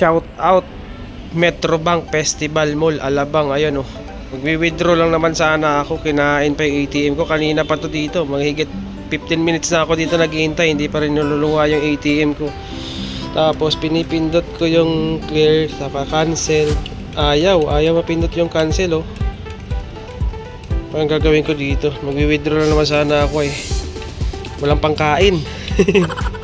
Shout out Metrobank Festival Mall Alabang. Ayun oh. Magwi-withdraw lang naman sana ako. Kinain pa yung ATM ko. Kanina pa to dito. Mahigit 15 minutes na ako dito naghihintay. Hindi pa rin naluluwa yung ATM ko. Tapos pinipindot ko yung clear saka cancel. Ayaw ayaw mapindot yung cancel oh. Parang gagawin ko dito? Magwi-withdraw lang naman sana ako eh. Walang pangkain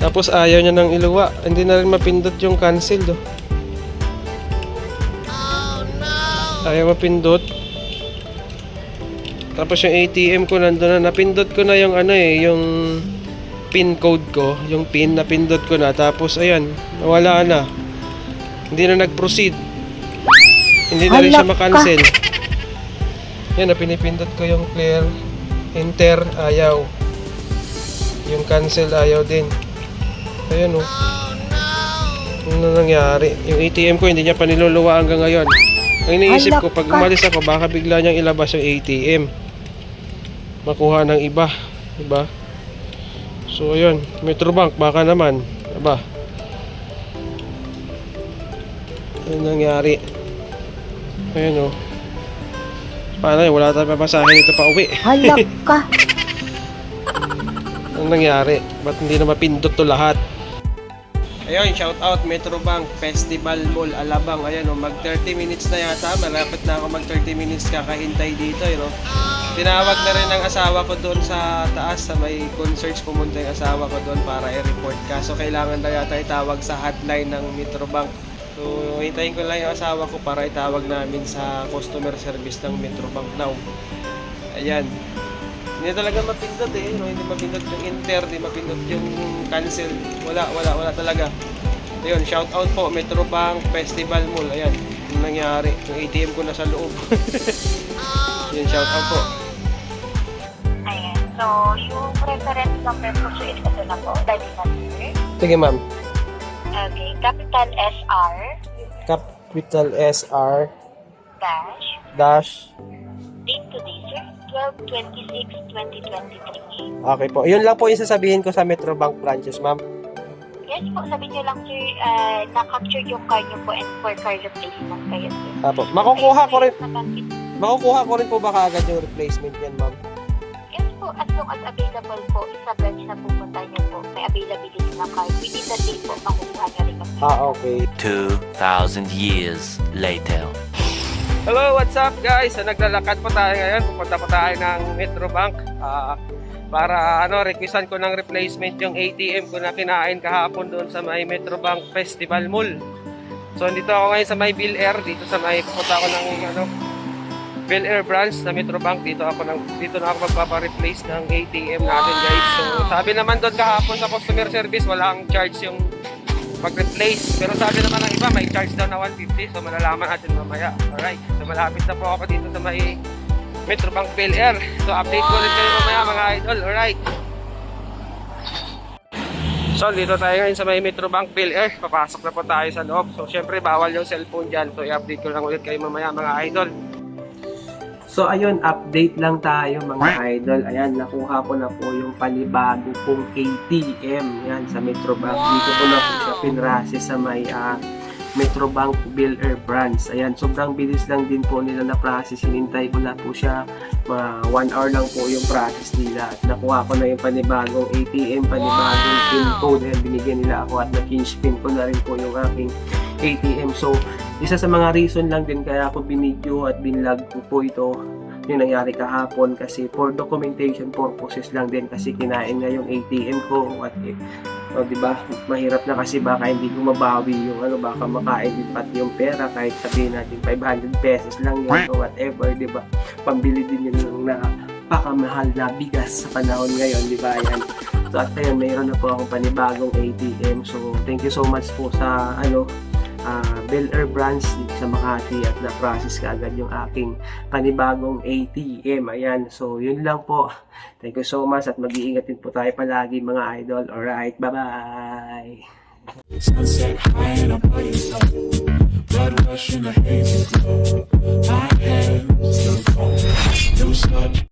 tapos ayaw niya ng iluwa. Hindi na rin mapindot yung cancel do. Ayaw mapindot. Tapos yung ATM ko nandun na. Napindot ko na yung ano eh yung pin code ko. Yung pin napindot ko na. Tapos ayan nawala na. Hindi na nag-proceed. Hindi na rin siya makancel. Yan na pinipindot ko yung clear enter ayaw. Yung cancel ayaw din ayan oh. Ano nangyari? Yung ATM ko hindi niya pa niluluwa hanggang ngayon. Ang iniisip ko pag umalis ako baka bigla niyang ilabas yung ATM makuha ng iba diba? So ayun. Metrobank baka naman. Diba? Ano nangyari? Ayun oh. Paano yun? Wala tayong papasahin dito pa uwi. Hala ka. Anong nangyari? Ba't hindi na mapindot to lahat? Ayun, shout out Metrobank Festival Mall Alabang. Ayan, oh, mag 30 minutes na yata. Malapit na ako mag 30 minutes kakahintay dito. You know? Tinawag na rin ng asawa ko doon sa taas sa may concerts pumunta yung asawa ko doon para i-report kaso kailangan na yata itawag sa hotline ng Metrobank so hintayin ko lang yung asawa ko para itawag namin sa customer service ng Metrobank now ayan hindi talaga mapindot eh. No? Hindi mapindot yung enter, hindi mapindot yung cancel. Wala, wala, wala talaga. Ayun, shout out po, Metrobank Festival Mall. Ayan, yung nangyari. Yung ATM ko nasa loob. Yun, shout out po. Ayan. So, yung reference number ko so ito na po. Dali na sir. Sige ma'am. Okay. Capital SR Capital SR dash dash. 12-26-2023. Okay po. Yun lang po yung sasabihin ko sa Metrobank branches, ma'am. Yes po, sabi niyo lang sir, uh, na-capture yung card niyo po and for card replacement kayo sir. Apo. Makukuha ko rin, makukuha ko rin po ba kaagad yung replacement yan, ma'am? Yes po, as long as available po, sa branch na pupunta niyo po, may availability na card. Within the day po, makukuha niyo rin Ah, okay. 2,000 years later. Hello, what's up guys? So, naglalakad po tayo ngayon. Pupunta po tayo ng Metrobank ah, para ano, requestan ko ng replacement yung ATM ko na kinain kahapon doon sa may Metrobank Festival Mall. So, dito ako ngayon sa may Bill Air. Dito sa may pupunta ako ng ano, Bill Air branch sa Metrobank. Dito ako ng, dito na ako magpapa-replace ng ATM natin guys. So, sabi naman doon kahapon sa customer service, walang charge yung mag-replace. Pero sabi naman ng iba, may charge daw na 150. So, malalaman natin mamaya. Alright. So, malapit na po ako dito sa may Metrobank Air. So, update ko rin kayo mamaya mga idol. Alright. So, dito tayo ngayon sa may Metrobank Air. Papasok na po tayo sa loob. So, syempre, bawal yung cellphone dyan. So, i-update ko lang ulit kayo mamaya mga idol. So ayun, update lang tayo mga idol. Ayan, nakuha ko na po yung panibago kong ATM. Yan, sa Metrobank. Dito ko na po siya pinrase sa may ah, Metrobank Bill Air branch. Ayan, sobrang bilis lang din po nila na process. Hinintay ko na po siya. Ma, one hour lang po yung process nila. At nakuha ko na yung panibagong ATM, panibagong pin code. Ayan, binigyan nila ako at na-change pin ko na rin po yung aking ATM. So, isa sa mga reason lang din kaya ako binidyo at binlog ko po ito yung nangyari kahapon kasi for documentation purposes lang din kasi kinain nga yung ATM ko. At eh, oh, di ba? Mahirap na kasi baka hindi ko mabawi yung ano baka makain din pati yung pera kahit sabihin natin 500 pesos lang yun o whatever di ba? Pambili din yun ng napakamahal na bigas sa panahon ngayon di ba? Yan so at ayun mayroon na po akong panibagong ATM so thank you so much po sa ano uh, Bel Air branch sa Makati at na-process ka agad yung aking panibagong ATM. Ayan, so yun lang po. Thank you so much at mag-iingat din po tayo palagi mga idol. Alright, bye-bye! Sunset high and I'm body slow. Blood rush in the hazy glow. My hands still cold. New sludge.